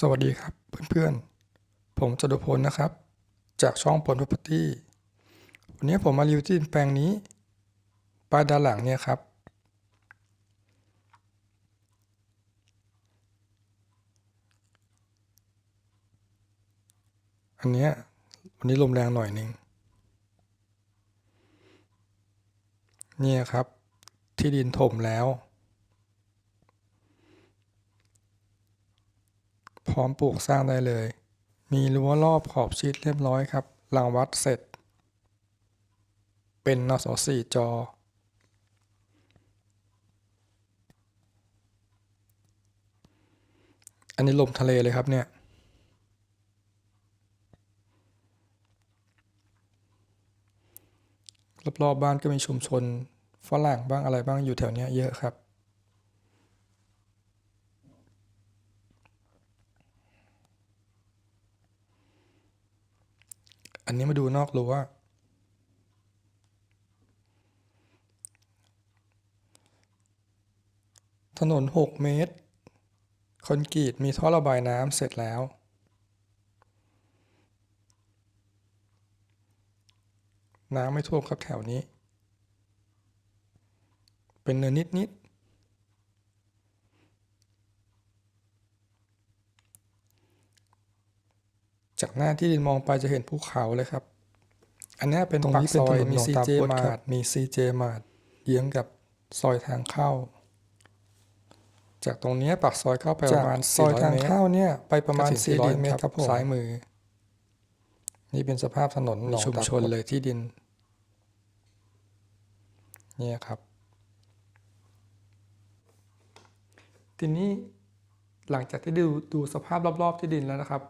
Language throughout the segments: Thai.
สวัสดีครับเพื่อนๆ ผมจตุพลนะครับ จากช่องผล property วันนี้ผมมารีวิวที่ดินแปลงนี้ป้ายด้านหลังเนี่ยครับ อันเนี้ยวันนี้ลมแรงหน่อยหนึ่งเนี่ยครับ ที่ดินถมแล้ว พร้อมปลูกสร้างได้เลย มีรั้วรอบขอบชิดเรียบร้อยครับหลังวัดเสร็จ เป็นนสสี่จอ อันนี้ลมทะเลเลยครับเนี่ยรอบๆบบ้านก็มีชุมชนฝรั่งบ้างอะไรบ้างอยู่แถวเนี้ยเยอะครับ อันนี้มาดูนอกรั้วถนน 6 เมตร คอนกรีตมีท่อระบายน้ำเสร็จแล้ว น้ำไม่ท่วมครับแถวนี้ เป็นเนินนิดๆ จากหน้าที่ดินมองไปจะเห็นภูเขาเลยครับ อันนี้เป็นตรงนี้เป็นถนนมี CJ มาร์ทมี CJ มาร์ทเยื้องกับซอยทางเข้า จากตรงนี้ปากซอยเข้าไปประมาณซอยทางเข้าเนี่ยไปประมาณ 400 เมตรครับซ้ายมือ นี่เป็นสภาพถนนชุมชนเลยที่ดิน เนี่ยครับ ทีนี้หลังจากที่ดูดูสภาพรอบ ๆ ที่ดินแล้วนะครับ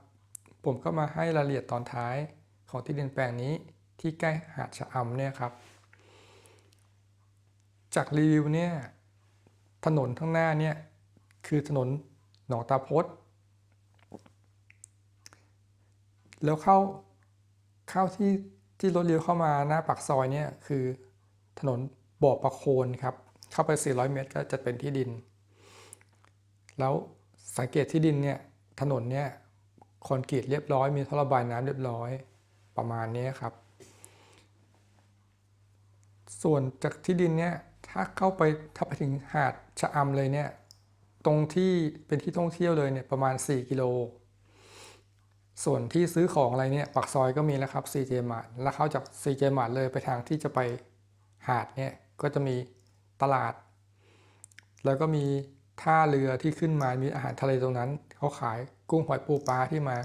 ผมก็มาให้รายละเอียดตอนท้ายของที่ดินแปลงนี้ที่ใกล้หาดชะอำเนี่ยครับ จากรีวิวเนี่ยถนนข้างหน้าเนี่ยคือถนนหนองตาพดแล้วเข้าเข้าที่ที่รถเลี้ยวเข้ามาหน้าปากซอยเนี่ยคือถนนบ่อประโคนครับ เข้าไป 400 เมตรก็จะเป็นที่ดิน แล้วสังเกตที่ดินเนี่ยถนนเนี่ย คอนกรีตเรียบร้อย มีท่อระบายน้ำเรียบร้อยประมาณนี้ครับ ส่วนจากที่ดินเนี่ยถ้าเข้าไปถ้าไปถึงหาดชะอำเลยเนี่ยตรงที่เป็นที่ท่องเที่ยวเลยเนี่ยประมาณ 4 กิโล ส่วนที่ซื้อของอะไรเนี่ยปากซอยก็มีแล้วครับ CJ Mart แล้วเข้าจาก CJ Mart เลยไปทางที่จะไปหาดเนี่ยก็จะมีตลาด แล้วก็มีท่าเรือที่ขึ้นมามีอาหารทะเลตรงนั้นเขาขาย กุ้งหอยปูปลาที่มา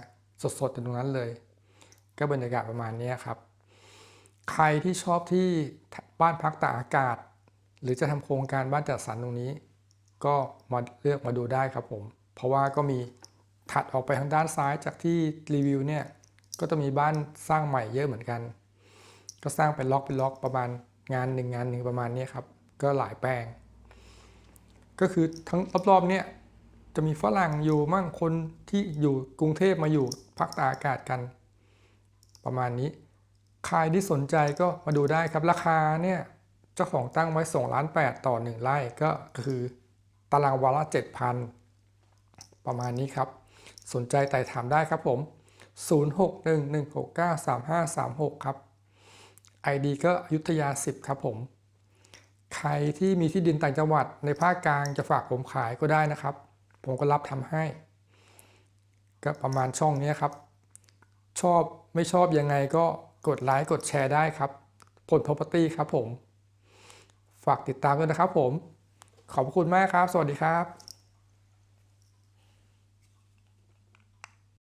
สดๆตรงนั้นเลย ก็บรรยากาศประมาณนี้ครับ ใครที่ชอบที่บ้านพักตากอากาศ หรือจะทำโครงการบ้านจัดสรรตรงนี้ ก็มาเลือกมาดูได้ครับผม เพราะว่าก็มีถัดออกไปทางด้านซ้ายจากที่รีวิวเนี่ยก็จะมีบ้านสร้างใหม่เยอะเหมือนกัน ก็สร้างเป็นล็อกเป็นล็อกประมาณงานหนึ่งงานหนึ่งประมาณนี้ครับ ก็หลายแปลง ก็คือทั้งรอบๆเนี่ย จะมีฝรั่งอยู่มั่งคนที่อยู่กรุงเทพมาอยู่พักตากอากาศกัน ประมาณนี้ ใครที่สนใจก็มาดูได้ครับ ราคาเนี่ยเจ้าของตั้งไว้2ล้าน8ต่อ 1 ไร่ก็คือตารางวาละ7,000 ประมาณนี้ครับ สนใจไต่ถามได้ครับผม 0611693536 ครับ ID ก็อยุธยา 10 ครับผม ใครที่มีที่ดินต่างจังหวัดในภาคกลางจะฝากผมขายก็ได้นะครับ ผมก็รับทำให้ ก็ประมาณช่องนี้ครับ ชอบไม่ชอบยังไงก็กดไลค์กดแชร์ได้ครับ ผล property ครับผม ฝากติดตามด้วยนะครับผม ขอบคุณมากครับ สวัสดีครับ